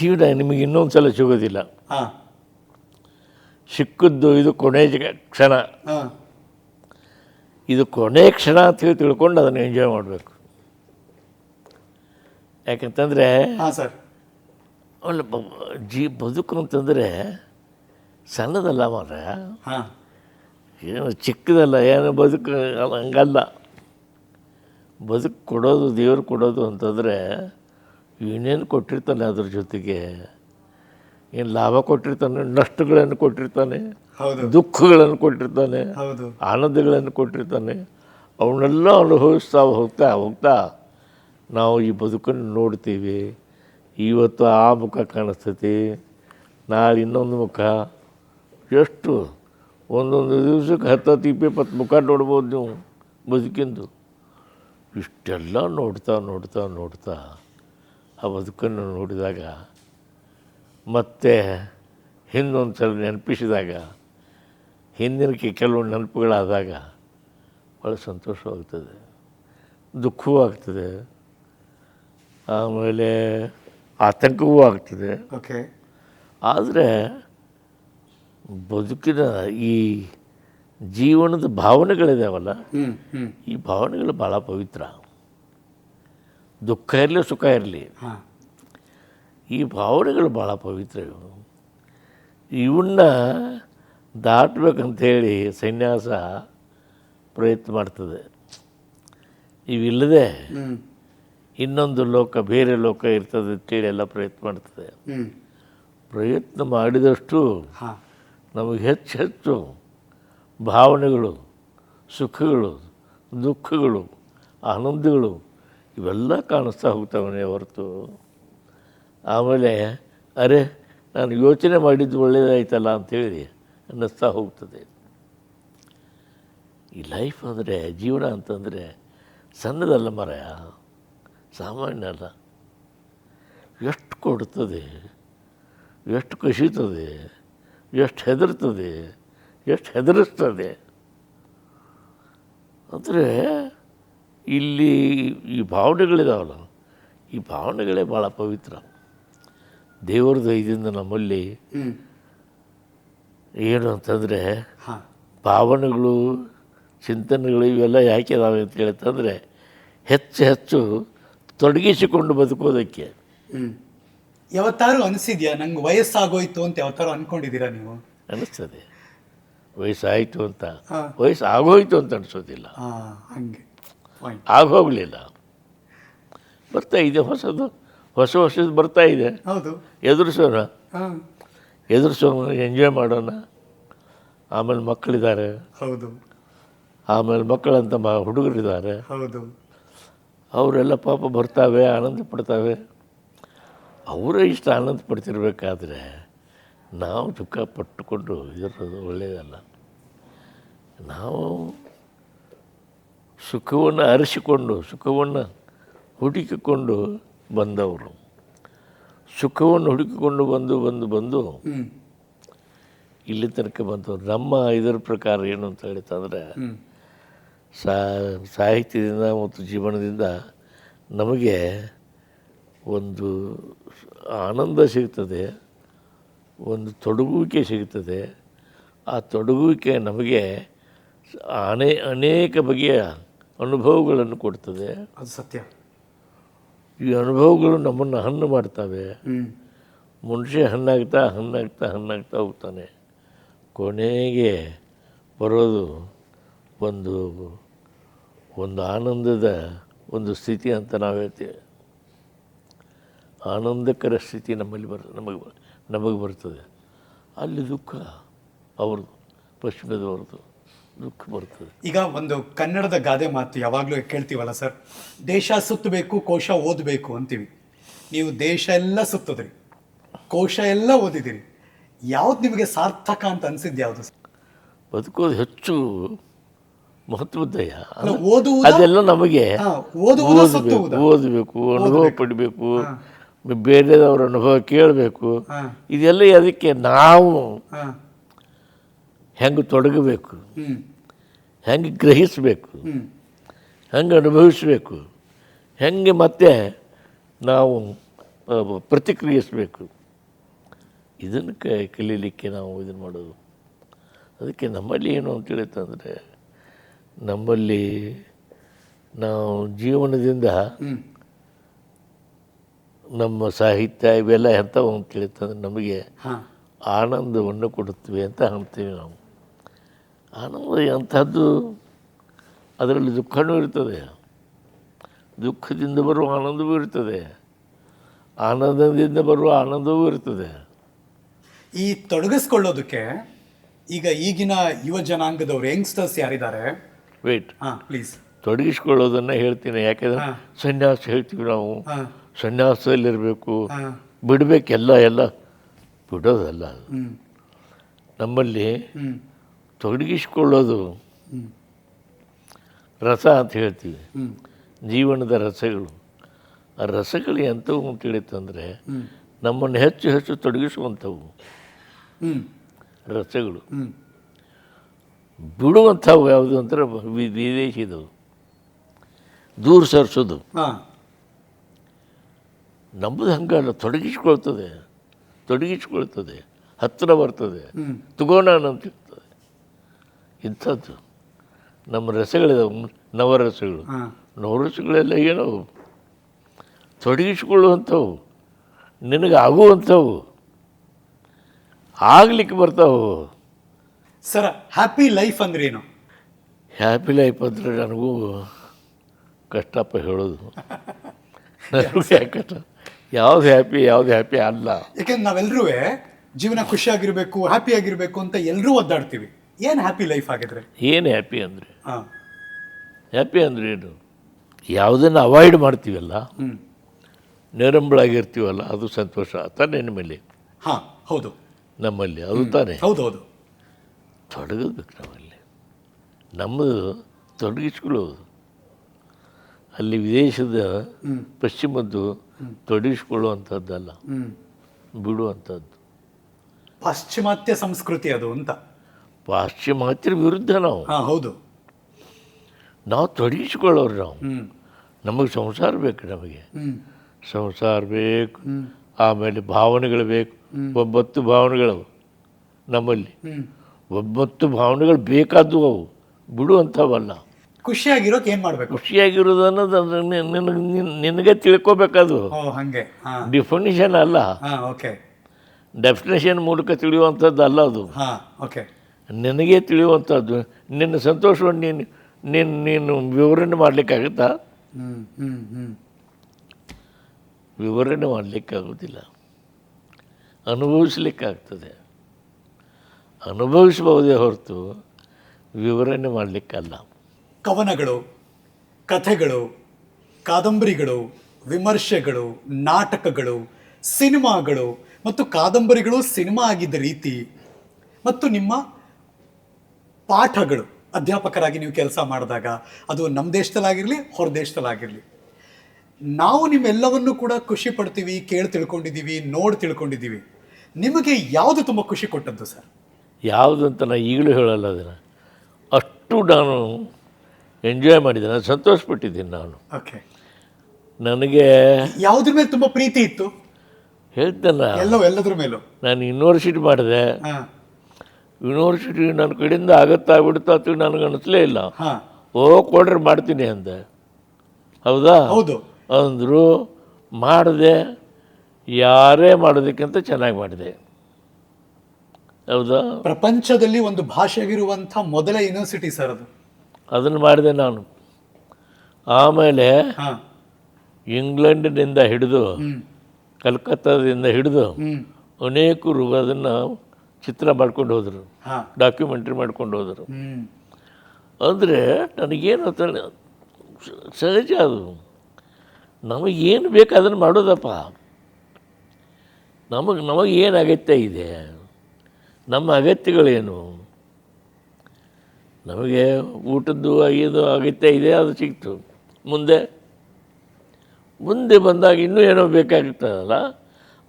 ಜೀವನ ನಿಮಗೆ ಇನ್ನೊಂದು ಸಲ ಸಿಗೋದಿಲ್ಲ. ಹಾಂ. ಸಿಕ್ಕದ್ದು ಇದು ಕೊನೆ ಕ್ಷಣ. ಹಾಂ. ಇದು ಕೊನೆ ಕ್ಷಣ ಅಂತ ಹೇಳಿ ತಿಳ್ಕೊಂಡು ಅದನ್ನು ಎಂಜಾಯ್ ಮಾಡಬೇಕು. ಯಾಕಂತಂದರೆ ಹಾಂ ಸರ್. ಒಳ್ಳೆ ಜೀ ಬದುಕು ಅಂತಂದರೆ ಸಣ್ಣದಲ್ಲ ಮಾರ ಹಾಂ. ಏನು ಚಿಕ್ಕದಲ್ಲ ಏನು ಬದುಕು ಹಂಗಲ್ಲ. ಬದುಕು ಕೊಡೋದು ದೇವ್ರು ಕೊಡೋದು ಅಂತಂದರೆ ಏನೇನು ಕೊಟ್ಟಿರ್ತಾನೆ ಅದ್ರ ಜೊತೆಗೆ ಏನು ಲಾಭ ಕೊಟ್ಟಿರ್ತಾನೆ ನಷ್ಟಗಳನ್ನು ಕೊಟ್ಟಿರ್ತಾನೆ ದುಃಖಗಳನ್ನು ಕೊಟ್ಟಿರ್ತಾನೆ ಆನಂದಗಳನ್ನು ಕೊಟ್ಟಿರ್ತಾನೆ ಅವನ್ನೆಲ್ಲ ಅನುಭವಿಸ್ತಾ ಹೋಗ್ತಾ ಹೋಗ್ತಾ ನಾವು ಈ ಬದುಕನ್ನು ನೋಡ್ತೀವಿ. ಇವತ್ತು ಆ ಮುಖ ಕಾಣಿಸ್ತೈತಿ ನಾಳೆ ಇನ್ನೊಂದು ಮುಖ. ಎಷ್ಟು? ಒಂದೊಂದು ದಿವ್ಸಕ್ಕೆ ಹತ್ತು ಹತ್ತು ಇಪ್ಪತ್ತು ಮುಖ ನೋಡ್ಬೋದು ನೀವು ಬದುಕಿಂದು. ಇಷ್ಟೆಲ್ಲ ನೋಡ್ತಾ ನೋಡ್ತಾ ನೋಡ್ತಾ ಆ ಬದುಕನ್ನು ನೋಡಿದಾಗ ಮತ್ತೆ ಹಿಂದೊಂದು ಸಲ ನೆನಪಿಸಿದಾಗ ಹಿಂದಿನಕ್ಕೆ ಕೆಲವು ನೆನಪುಗಳಾದಾಗ ಭಾಳ ಸಂತೋಷವಾಗ್ತದೆ ದುಃಖವೂ ಆಗ್ತದೆ ಆಮೇಲೆ ಆತಂಕವೂ ಆಗ್ತದೆ. ಓಕೆ. ಆದರೆ ಬದುಕಿನ ಈ ಜೀವನದ ಭಾವನೆಗಳಿದಾವಲ್ಲ ಈ ಭಾವನೆಗಳು ಭಾಳ ಪವಿತ್ರ. ದುಃಖ ಇರಲಿ ಸುಖ ಇರಲಿ. ಹಾಂ. ಈ ಭಾವನೆಗಳು ಭಾಳ ಪವಿತ್ರ ಇವು. ಇವನ್ನ ದಾಟಬೇಕಂಥೇಳಿ ಸನ್ಯಾಸ ಪ್ರಯತ್ನ ಮಾಡ್ತದೆ. ಇವಿಲ್ಲದೆ ಇನ್ನೊಂದು ಲೋಕ ಬೇರೆ ಲೋಕ ಇರ್ತದೆ ಅಂತೇಳಿ ಎಲ್ಲ ಪ್ರಯತ್ನ ಮಾಡ್ತದೆ. ಪ್ರಯತ್ನ ಮಾಡಿದಷ್ಟು ನಮಗೆ ಹೆಚ್ಚು ಹೆಚ್ಚು ಭಾವನೆಗಳು ಸುಖಗಳು ದುಃಖಗಳು ಆನಂದಗಳು ಇವೆಲ್ಲ ಕಾಣಿಸ್ತಾ ಹೋಗ್ತಾವನೆ ಹೊರತು. ಆಮೇಲೆ, ಅರೆ, ನಾನು ಯೋಚನೆ ಮಾಡಿದ್ದು ಒಳ್ಳೆಯದಾಯ್ತಲ್ಲ ಅಂಥೇಳಿ ಅನ್ನಿಸ್ತಾ ಹೋಗ್ತದೆ. ಈ ಲೈಫ್ ಅಂದರೆ, ಜೀವನ ಅಂತಂದರೆ ಸಣ್ಣದಲ್ಲ ಮರ ಸಾಮಾನ್ಯ ಅಲ್ಲ. ಎಷ್ಟು ಕೊಡ್ತದೆ, ಎಷ್ಟು ಕಸಿತದೆ, ಎಷ್ಟು ಹೆದರ್ತದೆ, ಎಷ್ಟು ಹೆದರಿಸ್ತದೆ. ಅಂದರೆ ಇಲ್ಲಿ ಈ ಭಾವನೆಗಳಿದಾವಲ್ಲ ಈ ಭಾವನೆಗಳೇ ಭಾಳ ಪವಿತ್ರ. ದೇವರ ದಯದಿಂದ ನಮ್ಮಲ್ಲಿ ಏನು ಅಂತಂದರೆ ಭಾವನೆಗಳು ಚಿಂತನೆಗಳು ಇವೆಲ್ಲ ಯಾಕೆ ಇದಾವೆ ಅಂತ ಹೇಳ್ತಂದರೆ ಹೆಚ್ಚು ಹೆಚ್ಚು ತೊಡಗಿಸಿಕೊಂಡು ಬದುಕೋದಕ್ಕೆ. ಯಾವತ್ತಾರು ಅನಿಸಿದ್ಯಾ ನಂಗೆ ವಯಸ್ಸಾಗೋಯ್ತು ಅಂತ ಯಾವತ್ತಾರು ಅನ್ಕೊಂಡಿದ್ದೀರಾ ನೀವು? ಅನಿಸ್ತದೆ. ವಯಸ್ಸಾಯಿತು ಅಂತ. ವಯಸ್ಸು ಆಗೋಯ್ತು ಅಂತ ಅನಿಸೋದಿಲ್ಲ. ಹಾಗೆ. ಆಗೋಗಲಿಲ್ಲ ಬರ್ತಾ ಇದೆ ಹೊಸದು ಹೊಸ ಹೊಸದು ಬರ್ತಾ ಇದೆ. ಹೌದು. ಎದುರಿಸೋಣ. ಎದುರಿಸೋಣ ಎಂಜಾಯ್ ಮಾಡೋಣ. ಆಮೇಲೆ ಮಕ್ಕಳಿದ್ದಾರೆ. ಹೌದು. ಆಮೇಲೆ ಮಕ್ಕಳಂತ ಮ ಹುಡುಗರಿದ್ದಾರೆ. ಹೌದು. ಅವರೆಲ್ಲ ಪಾಪ ಬರ್ತಾವೆ ಆನಂದ ಪಡ್ತಾವೆ. ಅವರೇ ಇಷ್ಟು ಆನಂದ ಪಡ್ತಿರ್ಬೇಕಾದ್ರೆ ನಾವು ದುಃಖ ಪಟ್ಟುಕೊಂಡು ಇರೋದು ಒಳ್ಳೆಯದಲ್ಲ ನಾವು ಸುಖವನ್ನು ಅರಿಸಿಕೊಂಡು ಸುಖವನ್ನು ಹುಡುಕಿಕೊಂಡು ಬಂದವರು. ಸುಖವನ್ನು ಹುಡುಕಿಕೊಂಡು ಬಂದು ಬಂದು ಬಂದು ಇಲ್ಲಿ ತನಕ ಬಂತು ನಮ್ಮ ಇದರ ಪ್ರಕಾರ ಏನು ಅಂತ ಹೇಳ್ತಂದರೆ ಸಾ ಸಾಹಿತ್ಯದಿಂದ ಮತ್ತು ಜೀವನದಿಂದ ನಮಗೆ ಒಂದು ಆನಂದ ಸಿಗ್ತದೆ ಒಂದು ತೊಡಗುವಿಕೆ ಸಿಗ್ತದೆ. ಆ ತೊಡಗುವಿಕೆ ನಮಗೆ ಅನೇ ಅನೇಕ ಬಗೆಯ ಅನುಭವಗಳನ್ನು ಕೊಡ್ತದೆ. ಅದು ಸತ್ಯ. ಈ ಅನುಭವಗಳು ನಮ್ಮನ್ನು ಹಣ್ಣು ಮಾಡ್ತವೆ. ಮನುಷ್ಯ ಹಣ್ಣಾಗ್ತಾ ಹಣ್ಣಾಗ್ತಾ ಹಣ್ಣಾಗ್ತಾ ಹೋಗ್ತಾನೆ. ಕೊನೆಗೆ ಬರೋದು ಒಂದು ಒಂದು ಆನಂದದ ಒಂದು ಸ್ಥಿತಿ ಅಂತ ನಾವು ಹೇಳ್ತೇವೆ. ಆನಂದಕರ ಸ್ಥಿತಿ ನಮ್ಮಲ್ಲಿ ಬರ್ ನಮಗೆ ನಮಗೆ ಬರ್ತದೆ. ಅಲ್ಲಿ ದುಃಖ ಅವ್ರದ್ದು ಪಶ್ಚಿಮದವ್ರದ್ದು. ದುಃಖ ಬರ್ತದೆ ಈಗ ಒಂದು ಕನ್ನಡದ ಗಾದೆ ಮಾತು ಯಾವಾಗಲೂ ಕೇಳ್ತೀವಲ್ಲ ಸರ್? ದೇಶ ಸುತ್ತಬೇಕು ಕೋಶ ಓದಬೇಕು ಅಂತೀವಿ. ನೀವು ದೇಶ ಎಲ್ಲ ಸುತ್ತದ್ರಿ. ಕೋಶ ಎಲ್ಲ ಓದಿದಿರಿ. ಯಾವ್ದು ನಿಮಗೆ ಸಾರ್ಥಕ ಅಂತ ಅನ್ಸಿದ್ದು ಯಾವುದು ಬದುಕೋದು ಹೆಚ್ಚು ಮಹತ್ವದ್ದಯ್ಯ? ಅದೆಲ್ಲ ನಮಗೆ ಓದಬೇಕು ಓದಬೇಕು ಅನುಭವ ಪಡಿಬೇಕು ಬೇರೆದವ್ರ ಅನುಭವ ಕೇಳಬೇಕು. ಇದೆಲ್ಲ ಅದಕ್ಕೆ ನಾವು ಹೆಂಗೆ ತೊಡಗಬೇಕು? ಹೆಂಗೆ ಗ್ರಹಿಸಬೇಕು? ಹೆಂಗೆ ಅನುಭವಿಸಬೇಕು? ಹೆಂಗೆ ಮತ್ತೆ ನಾವು ಪ್ರತಿಕ್ರಿಯಿಸಬೇಕು? ಇದನ್ನು ಕ ಕಲೀಲಿಕ್ಕೆ ನಾವು ಇದನ್ನು ಮಾಡೋದು. ಅದಕ್ಕೆ ನಮ್ಮಲ್ಲಿ ಏನು ಅಂತ ಹೇಳಿತಂದರೆ ನಮ್ಮಲ್ಲಿ ನಾವು ಜೀವನದಿಂದ ನಮ್ಮ ಸಾಹಿತ್ಯ ಇವೆಲ್ಲ ಎಂಥವು ಅಂತ ಹೇಳಿತಂದ್ರೆ ನಮಗೆ ಆನಂದವನ್ನು ಕೊಡುತ್ತವೆ ಅಂತ ಅಂತೀವಿ ನಾವು. ಆನಂದ ಎಂಥದ್ದು? ಅದರಲ್ಲಿ ದುಃಖವೂ ಇರ್ತದೆ. ದುಃಖದಿಂದ ಬರುವ ಆನಂದವೂ ಇರ್ತದೆ. ಆನಂದದಿಂದ ಬರುವ ಆನಂದವೂ ಇರ್ತದೆ. ಈ ತೊಡಗಿಸ್ಕೊಳ್ಳೋದಕ್ಕೆ ಈಗ ಈಗಿನ ಯುವ ಜನಾಂಗದವ್ರು ಯಂಗ್ಸ್ಟರ್ಸ್ ಯಾರಿದ್ದಾರೆ? ವೇಟ್ ಹಾಂ ಪ್ಲೀಸ್ ತೊಡಗಿಸ್ಕೊಳ್ಳೋದನ್ನು ಹೇಳ್ತೀನಿ. ಯಾಕೆಂದ್ರೆ. ಸನ್ಯಾಸ ಹೇಳ್ತೀವಿ ನಾವು. ಸನ್ಯಾಸದಲ್ಲಿರಬೇಕು. ಬಿಡಬೇಕೆಲ್ಲ ಎಲ್ಲ. ಬಿಡೋದಲ್ಲ ನಮ್ಮಲ್ಲಿ ತೊಡಗಿಸ್ಕೊಳ್ಳೋದು ರಸ ಅಂತ ಹೇಳ್ತೀವಿ. ಜೀವನದ ರಸಗಳು. ಆ ರಸಗಳು ಎಂಥವು ಅಂತ ಹೇಳಿತಂದರೆ ಹ್ಮ್ ನಮ್ಮನ್ನು ಹೆಚ್ಚು ಹೆಚ್ಚು ತೊಡಗಿಸುವಂಥವು. ರಸಗಳು. ಬಿಡುವಂಥವು ಯಾವುದು ಅಂದ್ರೆ ವಿದೇಶಿದವು. ದೂರ ಸರಿಸೋದು. ನಂಬುದು ನಮ್ಮದು ಹಂಗಲ್ಲ ತೊಡಗಿಸ್ಕೊಳ್ತದೆ. ತೊಡಗಿಸ್ಕೊಳ್ತದೆ. ಹತ್ತಿರ ಬರ್ತದೆ. ತಗೋಣ ಅಂತ ಇಂಥದ್ದು. ನಮ್ಮ ರಸಗಳಿದಾವೆ ನವರಸಗಳು. ನವರಸಗಳೆಲ್ಲ ಏನೋ ತೊಡಗಿಸ್ಕೊಳ್ಳುವಂಥವು ನಿನಗೆ ಆಗುವಂಥವು ಆಗ್ಲಿಕ್ಕೆ ಬರ್ತಾವು. ಸರ್ ಹ್ಯಾಪಿ ಲೈಫ್ ಅಂದ್ರೆ ಏನು ಹ್ಯಾಪಿ ಲೈಫ್ ಅಂದರೆ ನನಗೂ ಕಷ್ಟಪ್ಪ ಹೇಳೋದು. ನನಗೂ ಯಾಕಂದ್ರೆ ಯಾವ್ದು ಹ್ಯಾಪಿ ಯಾವ್ದು ಹ್ಯಾಪಿ ಅಲ್ಲ. ಯಾಕೆಂದ್ರೆ ನಾವೆಲ್ಲರೂ ಜೀವನ ಖುಷಿಯಾಗಿರಬೇಕು ಹ್ಯಾಪಿ ಆಗಿರಬೇಕು ಅಂತ ಎಲ್ಲರೂ ಒದ್ದಾಡ್ತೀವಿ. ಏನ್ ಹ್ಯಾಪಿ ಲೈಫ್ ಆಗಿದ್ರೆ ಏನು ಹ್ಯಾಪಿ ಅಂದರೆ? ಹಾಂ. ಹ್ಯಾಪಿ ಅಂದರೆ ಏನು? ಯಾವುದನ್ನು ಅವಾಯ್ಡ್ ಮಾಡ್ತೀವಲ್ಲ ನಿರಂಬಳಾಗಿರ್ತೀವಲ್ಲ ಅದು ಸಂತೋಷ ತಾನೇ ನಿಮ್ಮಲ್ಲಿ? ಹಾಂ ಹೌದು. ನಮ್ಮಲ್ಲಿ ಅದು ತಾನೇ? ಹೌದು ಹೌದು. ತೊಡಗಬೇಕು ನಮ್ಮಲ್ಲಿ. ನಮ್ಮದು ತೊಡಗಿಸ್ಕೊಳ್ಳೋದು. ಅಲ್ಲಿ ವಿದೇಶದ ಪಶ್ಚಿಮದ್ದು ತೊಡಗಿಸ್ಕೊಳ್ಳುವಂಥದ್ದಲ್ಲ ಬಿಡುವಂಥದ್ದು. ಪಾಶ್ಚಿಮಾತ್ಯ ಸಂಸ್ಕೃತಿ ಅದು ಅಂತ. ಪಾಶ್ಚಿಮಾತ್ಯರ ವಿರುದ್ಧ ನಾವು. ಹಾಂ ಹೌದು. ನಾವು ತೊಡಗಿಸ್ಕೊಳ್ಳೋರು ನಾವು. ನಮಗೆ ಸಂಸಾರ ಬೇಕು ನಮಗೆ. ಸಂಸಾರ ಬೇಕು. ಆಮೇಲೆ ಭಾವನೆಗಳು ಬೇಕು. ಒಬ್ಬತ್ತು ಭಾವನೆಗಳು ನಮ್ಮಲ್ಲಿ. ಒಬ್ಬತ್ತು ಒಂಬತ್ತು ಭಾವನೆಗಳು ಬೇಕಾದವು ಅವು. ಬಿಡುವಂಥವಲ್ಲ ಖುಷಿಯಾಗಿರೋಕೆ ಏನು ಮಾಡಬೇಕು? ಖುಷಿಯಾಗಿರೋದು ಅನ್ನೋದು ನಿನಗೆ ನಿನಗೆ ತಿಳ್ಕೊಬೇಕದು ಹಂಗೆ. ಡಿಫಿನಿಷನ್ ಅಲ್ಲ. ಓಕೆ. ಡೆಫಿನೇಷನ್ ಮೂಲಕ ತಿಳಿಯುವಂಥದ್ದು ಅಲ್ಲ ಅದು. ಹಾ ಓಕೆ. ನಿನಗೆ ತಿಳಿಯುವಂಥದ್ದು ನಿನ್ನ ಸಂತೋಷವನ್ನು ನೀನು ನೀನು ನೀನು ವಿವರಣೆ ಮಾಡಲಿಕ್ಕಾಗುತ್ತಾ? ವಿವರಣೆ ಮಾಡಲಿಕ್ಕಾಗೋದಿಲ್ಲ ಅನುಭವಿಸಲಿಕ್ಕಾಗ್ತದೆ. ಅನುಭವಿಸಬಹುದೇ ಹೊರತು ವಿವರಣೆ ಮಾಡಲಿಕ್ಕಲ್ಲ. ಕವನಗಳು ಕಥೆಗಳು ಕಾದಂಬರಿಗಳು ವಿಮರ್ಶೆಗಳು ನಾಟಕಗಳು ಸಿನಿಮಾಗಳು ಮತ್ತು ಕಾದಂಬರಿಗಳು ಸಿನಿಮಾ ಆಗಿದ್ದ ರೀತಿ ಮತ್ತು ನಿಮ್ಮ ಪಾಠಗಳು ಅಧ್ಯಾಪಕರಾಗಿ ನೀವು ಕೆಲಸ ಮಾಡಿದಾಗ ಅದು ನಮ್ಮ ದೇಶದಲ್ಲಾಗಿರಲಿ ಹೊರ ದೇಶದಲ್ಲಾಗಿರಲಿ. ನಾವು ನಿಮ್ಮೆಲ್ಲವನ್ನು ಕೂಡ ಖುಷಿ ಪಡ್ತೀವಿ ಕೇಳಿ ತಿಳ್ಕೊಂಡಿದ್ದೀವಿ ನೋಡಿ ತಿಳ್ಕೊಂಡಿದ್ದೀವಿ. ನಿಮಗೆ ಯಾವುದು ತುಂಬ ಖುಷಿ ಕೊಟ್ಟದ್ದು ಸರ್? ಯಾವುದು ಅಂತ ನಾನು ಈಗಲೂ ಹೇಳಲ್ಲ ಅದನ್ನು. ಅಷ್ಟು ನಾನು ಎಂಜಾಯ್ ಮಾಡಿದ್ದೇನೆ ನಾನು ಸಂತೋಷಪಟ್ಟಿದ್ದೀನಿ ನಾನು. ಓಕೆ ನನಗೆ ಯಾವುದ್ರ ಮೇಲೆ ತುಂಬ ಪ್ರೀತಿ ಇತ್ತು? ಹೇಳ್ತೇನೆ ಎಲ್ಲೋ ಎಲ್ಲದ್ರ ಮೇಲೂ? ನಾನು ಯೂನಿವರ್ಸಿಟಿ ಮಾಡಿದೆ. ಹಾ. ಯೂನಿವರ್ಸಿಟಿ ನನ್ನ ಕಡೆಯಿಂದ ಆಗತ್ತಾ ಬಿಡುತ್ತಾ ಅಂತ ನನಗೆ ಅನಿಸ್ಲೇ ಇಲ್ಲ. ಹಾ. ಓ ಕೊಡ್ರಿ ಮಾಡ್ತೀನಿ ಅಂದೆ. ಹೌದಾ? ಹೌದು. ಅಂದರು ಮಾಡಿದೆ. ಯಾರೇ ಮಾಡೋದಕ್ಕಿಂತ ಚೆನ್ನಾಗಿ ಮಾಡಿದೆ. ಹೌದಾ? ಪ್ರಪಂಚದಲ್ಲಿ ಒಂದು ಭಾಷೆಗಿರುವಂಥ ಮೊದಲ ಯೂನಿವರ್ಸಿಟಿ ಸರ್ ಅದು. ಅದನ್ನು ಮಾಡಿದೆ ನಾನು. ಆಮೇಲೆ ಹಾ. ಇಂಗ್ಲೆಂಡಿನಿಂದ ಹಿಡಿದು ಕಲ್ಕತ್ತಾದಿಂದ ಹಿಡಿದು ಅನೇಕರು ಅದನ್ನು ಚಿತ್ರ ಮಾಡ್ಕೊಂಡು ಹೋದರು. ಡಾಕ್ಯುಮೆಂಟ್ರಿ ಮಾಡ್ಕೊಂಡು ಹೋದರು. ಅಂದರೆ ನನಗೇನು ಅಂತ ಸಹಜ ಅದು. ನಮಗೇನು ಬೇಕು ಅದನ್ನು ಮಾಡೋದಪ್ಪ. ನಮಗೆ ನಮಗೆ ಏನು ಅಗತ್ಯ ಇದೆ? ನಮ್ಮ ಅಗತ್ಯಗಳೇನು? ನಮಗೆ ಊಟದ್ದು ಏನು ಅಗತ್ಯ ಇದೆ ಅದು ಸಿಕ್ತು. ಮುಂದೆ ಮುಂದೆ ಬಂದಾಗ ಇನ್ನೂ ಏನೋ ಬೇಕಾಗುತ್ತದಲ್ಲ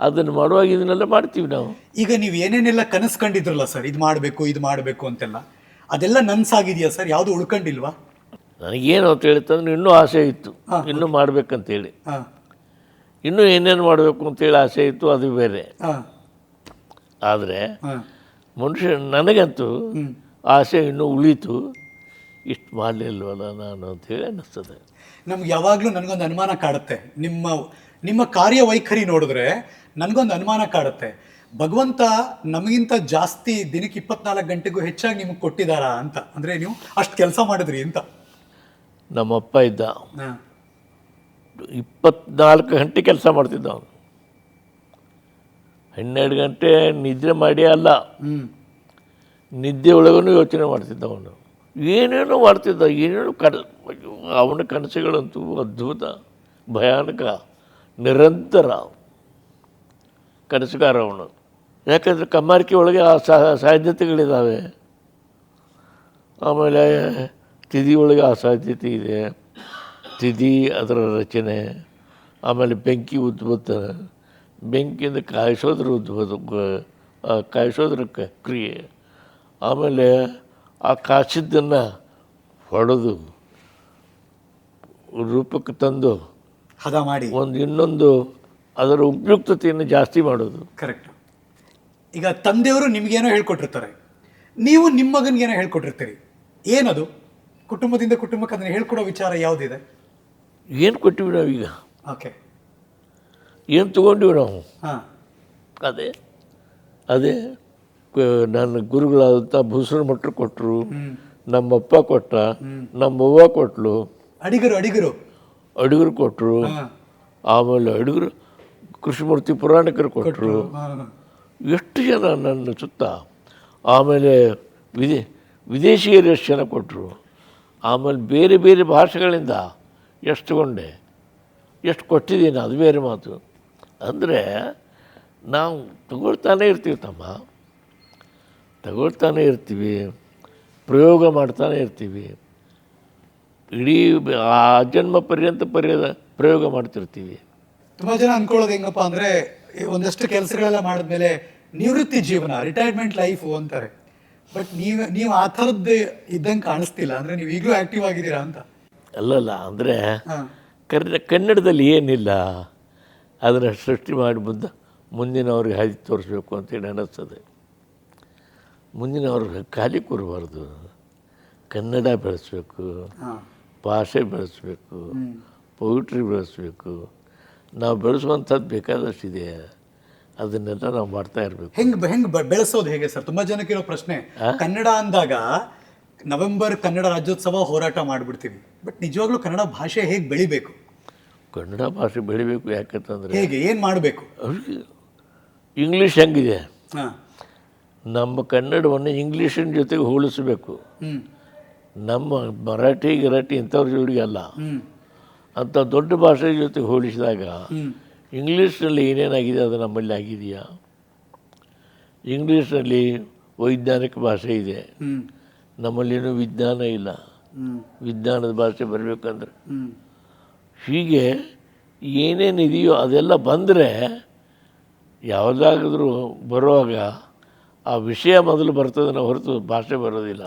ಅದನ್ನು ಮಾಡುವಾಗ ಇದನ್ನೆಲ್ಲ ಮಾಡ್ತೀವಿ ನಾವು. ಈಗ ನೀವು ಏನೇನೆಲ್ಲ ಕನಸು ಕಂಡಿದ್ರಲ್ಲ ಸರ್ ಇದು ಮಾಡಬೇಕು ಇದು ಮಾಡಬೇಕು ಅಂತೆಲ್ಲ ಅದೆಲ್ಲ ನನ್ಸಾಗಿದೆಯಾ ಸರ್? ಯಾವುದು ಉಳ್ಕೊಂಡಿಲ್ವಾ? ನನಗೇನು ಅಂತ ಹೇಳ್ತಂದ್ರೆ ಇನ್ನೂ ಆಸೆ ಇತ್ತು. ಇನ್ನೂ ಮಾಡಬೇಕಂತೇಳಿ. ಇನ್ನೂ ಏನೇನು ಮಾಡಬೇಕು ಅಂತೇಳಿ ಆಸೆ ಇತ್ತು ಅದು ಬೇರೆ. ಆದರೆ ಮನುಷ್ಯ ನನಗಂತೂ ಆಸೆ ಇನ್ನೂ ಉಳೀತು. ಇಷ್ಟು ಮಾಡಲಿಲ್ವಲ್ಲ ನಾನು ಅಂತೇಳಿ ಅನ್ನಿಸ್ತದೆ. ನಮ್ಗೆ ಯಾವಾಗಲೂ ನನಗೊಂದು ಅನುಮಾನ ಕಾಡುತ್ತೆ. ನಿಮ್ಮ ನಿಮ್ಮ ಕಾರ್ಯವೈಖರಿ ನೋಡಿದ್ರೆ ನನಗೊಂದು ಅನುಮಾನ ಕಾಡುತ್ತೆ. ಭಗವಂತ ನಮಗಿಂತ ಜಾಸ್ತಿ ದಿನಕ್ಕೆ ಇಪ್ಪತ್ನಾಲ್ಕು ಗಂಟೆಗೂ ಹೆಚ್ಚಾಗಿ ನಿಮಗೆ ಕೊಟ್ಟಿದ್ದಾರಾ ಅಂತ. ಅಂದರೆ ನೀವು ಅಷ್ಟು ಕೆಲಸ ಮಾಡಿದ್ರಿ ಅಂತ. ನಮ್ಮಪ್ಪ ಇದ್ದ. ಇಪ್ಪತ್ನಾಲ್ಕು ಗಂಟೆ ಕೆಲಸ ಮಾಡ್ತಿದ್ದ ಅವನು. ಹನ್ನೆರಡು ಗಂಟೆ ನಿದ್ರೆ ಮಾಡಿ ಅಲ್ಲ. ನಿದ್ದೆ ಒಳಗೂ ಯೋಚನೆ ಮಾಡ್ತಿದ್ದ ಅವನು. ಏನೇನೋ ಮಾಡ್ತಿದ್ದ ಏನೇನು ಕನ ಅವನ ಕನಸುಗಳಂತೂ ಅದ್ಭುತ ಭಯಾನಕ ನಿರಂತರ. ಕನಸುಗಾರ ಅವನು ಯಾಕಂದರೆ ಕಮ್ಮಾರಿಕೆ ಒಳಗೆ ಆ ಸಾ- ಸಾಧ್ಯತೆಗಳಿದ್ದಾವೆ ಆಮೇಲೆ ತಿದಿಯೊಳಗೆ ಒಳಗೆ ಆ ಸಾಧ್ಯತೆ ಇದೆ. ತಿದಿ ಅದರ ರಚನೆ ಆಮೇಲೆ ಬೆಂಕಿ ಉದ್ಭುತ ಬೆಂಕಿಯಿಂದ ಕಾಯಿಸೋದ್ರ ಉದ್ಭುತ ಕಾಯಿಸೋದ್ರ ಕ್ರಿಯೆ. ಆಮೇಲೆ ಆ ಕಾಸಿದ್ದನ್ನು ಹೊಡೆದು ರೂಪಕ್ಕೆ ತಂದು ಹದ ಮಾಡಿ. ಒಂದು ಇನ್ನೊಂದು ಅದರ ಉಪಯುಕ್ತತೆಯನ್ನು ಜಾಸ್ತಿ ಮಾಡೋದು. ಕರೆಕ್ಟ್ ಈಗ ತಂದೆಯವರು ನಿಮಗೇನೋ ಹೇಳ್ಕೊಟ್ಟಿರ್ತಾರೆ. ನೀವು ನಿಮ್ಮ ಮಗನಿಗೇನೋ ಹೇಳ್ಕೊಟ್ಟಿರ್ತೀರಿ. ಏನದು? ಕುಟುಂಬದಿಂದ ಕುಟುಂಬಕ್ಕೆ ಅದನ್ನು ಹೇಳ್ಕೊಡೋ ವಿಚಾರ ಯಾವುದಿದೆ? ಏನು ಕೊಟ್ಟಿವಿ ನಾವೀಗ? ಓಕೆ. ಏನು ತೊಗೊಂಡಿವಿ ನಾವು? ಹಾಂ. ಅದೇ ಅದೇ ಕ- ನನ್ನ ಗುರುಗಳಾದಂಥ ಭೂಸರ ಮಟ್ಟರು ಕೊಟ್ಟರು ನಮ್ಮಪ್ಪ ಕೊಟ್ಟ ನಮ್ಮವ್ವ ಕೊಟ್ಟಳು ಅಡಿಗರು ಅಡಿಗರು. ಅಡುಗರು ಕೊಟ್ಟರು ಹಾಂ. ಆಮೇಲೆ ಅಡುಗರು ಕೃಷ್ಣಮೂರ್ತಿ ಪುರಾಣಿಕರು ಕೊಟ್ಟರು ಎಷ್ಟು ಜನ ನನ್ನ ಸುತ್ತ ಆಮೇಲೆ ವಿದೇ ವಿದೇಶಿಯರು ಎಷ್ಟು ಜನ ಕೊಟ್ಟರು ಆಮೇಲೆ ಬೇರೆ ಬೇರೆ ಭಾಷೆಗಳಿಂದ ಎಷ್ಟು ತಗೊಂಡೆ ಎಷ್ಟು ಕೊಟ್ಟಿದ್ದೀನಿ ಅದು ಬೇರೆ ಮಾತು. ಅಂದರೆ ನಾವು ತಗೊಳ್ತಾನೆ ಇರ್ತೀವಿ ತಮ್ಮ. ತಗೊಳ್ತಾನೆ ಇರ್ತೀವಿ ಪ್ರಯೋಗ ಮಾಡ್ತಾನೆ ಇರ್ತೀವಿ. ಇಡೀ ಆ ಜನ್ಮ ಪರ್ಯಂತ ಪರ್ಯದ ಪ್ರಯೋಗ ಮಾಡ್ತಿರ್ತೀವಿ. ತುಂಬಾ ಜನ ಅನ್ಕೊಳ್ಳೋದು ಹೆಂಗಪ್ಪ ಅಂದ್ರೆ ಒಂದಷ್ಟು ಕೆಲಸಗಳೆಲ್ಲ ಮಾಡಿದ್ಮೇಲೆ ನಿವೃತ್ತಿ ಜೀವನ ರಿಟೈರ್ಮೆಂಟ್ ಲೈಫ್ ಅಂತಾರೆ. ಬಟ್ ನೀವು ನೀವು ಆ ಥರದ್ದು ಇದ್ದಂಗೆ ಕಾಣಿಸ್ತಿಲ್ಲ. ಅಂದ್ರೆ ನೀವು ಈಗಲೂ ಆಕ್ಟಿವ್ ಆಗಿದ್ದೀರಾ ಅಂತ? ಅಲ್ಲಲ್ಲ ಅಂದರೆ ಕನ್ನಡ ಕನ್ನಡದಲ್ಲಿ ಏನಿಲ್ಲ ಅದನ್ನು ಸೃಷ್ಟಿ ಮಾಡಿ ಮುಂದೆ ಮುಂದಿನವ್ರಿಗೆ ಹಾದಿ ತೋರಿಸ್ಬೇಕು ಅಂತೇಳಿ ಅನ್ನಿಸ್ತದೆ ಮುಂದಿನವ್ರಿಗೆ ಖಾಲಿ ಕೊಡಬಾರ್ದು. ಕನ್ನಡ ಬೆಳೆಸ್ಬೇಕು ಭಾಷೆ ಬೆಳೆಸ್ಬೇಕು ಪೌಟ್ರಿ ಪೊಯಿಟ್ರಿ ಬೆಳೆಸ್ಬೇಕು. ನಾವು ಬೆಳೆಸುವಂಥದ್ದು ಬೇಕಾದಷ್ಟಿದೆ. ಅದನ್ನೆಲ್ಲ ನಾವು ಮಾಡ್ತಾ ಇರಬೇಕು. ಹೆಂಗ್ ಹೆಂಗ್ ಬೆಳೆಸೋದು ಹೇಗೆ ಸರ್? ತುಂಬಾ ಜನಕ್ಕೆ ಇರೋ ಪ್ರಶ್ನೆ. ಕನ್ನಡ ಅಂದಾಗ ನವೆಂಬರ್ ಕನ್ನಡ ರಾಜ್ಯೋತ್ಸವ ಹೋರಾಟ ಮಾಡಿಬಿಡ್ತೀವಿ. ಬಟ್ ನಿಜವಾಗ್ಲೂ ಕನ್ನಡ ಭಾಷೆ ಹೇಗೆ ಬೆಳಿಬೇಕು? ಕನ್ನಡ ಭಾಷೆ ಬೆಳಿಬೇಕು ಯಾಕಂತಂದ್ರೆ ಹೇಗೆ ಏನು ಮಾಡಬೇಕು? ಇಂಗ್ಲೀಷ್ ಹೆಂಗಿದೆ? ನಮ್ಮ ಕನ್ನಡವನ್ನು ಇಂಗ್ಲೀಷಿನ ಜೊತೆಗೆ ಹೋಲಿಸಬೇಕು. ನಮ್ಮ ಮರಾಠಿ ಗಿರಾಠಿ ಇಂಥವ್ರ ಜೋಡಿಗೆ ಅಲ್ಲ. ಅಂಥ ದೊಡ್ಡ ಭಾಷೆ ಜೊತೆ ಹೋಲಿಸಿದಾಗ ಇಂಗ್ಲೀಷ್ನಲ್ಲಿ ಏನೇನಾಗಿದೆ ಅದು ನಮ್ಮಲ್ಲಿ ಆಗಿದೆಯಾ? ಇಂಗ್ಲೀಷ್ನಲ್ಲಿ ವೈಜ್ಞಾನಿಕ ಭಾಷೆ ಇದೆ. ನಮ್ಮಲ್ಲಿ ನಮ್ಮಲ್ಲಿನೂ ವಿಜ್ಞಾನ ಇಲ್ಲ. ವಿಜ್ಞಾನದ ಭಾಷೆ ಬರಬೇಕಂದ್ರೆ. ಹೀಗೆ ಹೀಗೆ ಏನೇನಿದೆಯೋ ಅದೆಲ್ಲ ಬಂದರೆ ಯಾವುದಾದ್ರೂ ಬರುವಾಗ ಆ ವಿಷಯ ಮೊದಲು ಬರ್ತದನ್ನ ಹೊರತು ಭಾಷೆ ಬರೋದಿಲ್ಲ.